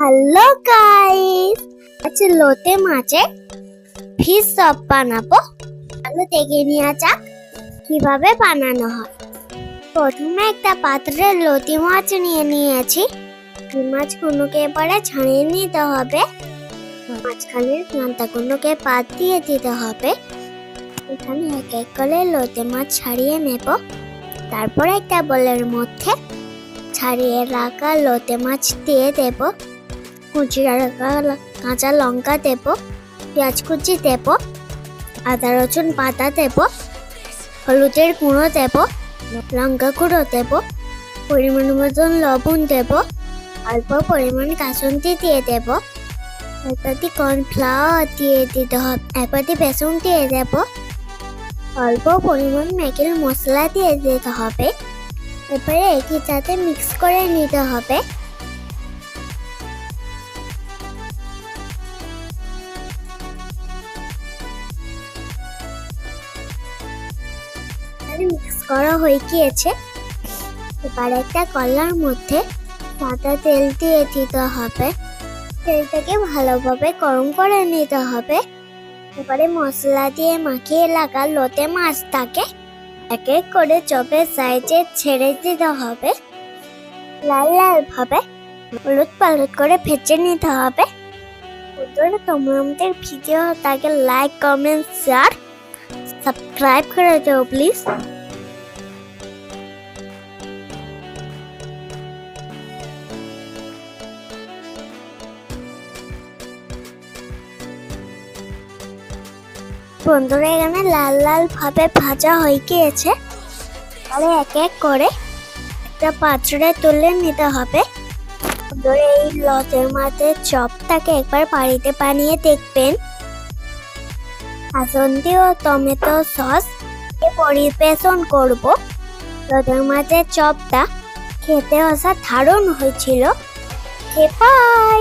Hello guys আচ্ছা লোতে মাছে ফিশ সব বানাবো। তাহলে দেখে নেওয়া যাক, কীভাবে বানানো হয়। প্রথমে একটা পাত্রে লতি মাছ নিয়ে নিয়েছি। এই মাছগুলোকে এবারে ছাড়িয়ে নিতে হবে। মাঝখানের কাঁটাগুলোকে পাত দিয়ে দিতে হবে। এখানে এক এক করে লোতে মাছ ছাড়িয়ে নেব। তারপর একটা বলের মধ্যে ছাড়িয়ে রাখা লোতে মাছ দিয়ে দেব। কুচি কাঁচা লঙ্কা দেব, পেঁয়াজ কুচি দেব, আদা রসুন পাতা দেব, হলুদের গুঁড়ো দেব, লঙ্কা গুঁড়ো দেব, পরিমাণ মতন লবণ দেব, অল্প পরিমাণ কাসুন্দি দিয়ে দেব একবারটি কর্নফ্লাওয়ার দিয়ে দিতে হবে একবারটি বেসন দিয়ে দেব, অল্প পরিমাণ ম্যাগির মশলা দিয়ে দিতে হবে এবারে একই সাথে মিক্স করে নিতে হবে। মিক্স করা হয়ে গিয়েছে। এবার একটা কলার মধ্যে সাদা তেল দিয়ে দিতে হবে। তেলটাকে ভালোভাবে গরম করে নিতে হবে। এবারে মশলা দিয়ে মাখিয়ে লাগা লোতে মাছটাকে এক এক করে চপের সাইজে ছেড়ে দিতে হবে। লাল লাল ভাবে হলুদ পালুদ করে ভেজে নিতে হবে। তোমরা আমাদের ভিডিওটাকে লাইক কমেন্ট শেয়ার সাবস্ক্রাইব করে দাও প্লিজ বন্ধুরা, এখানে লাল লাল ভাবে ভাজা হয়ে গিয়েছে। তাহলে এক এক করে একটা পাত্রে তুলে নিতে হবে। এই লতের মাঝে চপটাকে একবার বাড়িতে বানিয়ে দেখবেন। আসন্দি ও টমেটো সস পরিবেশন করব। তোদের মাঝে চপটা খেতে অসাধারণ হয়েছিল। বাই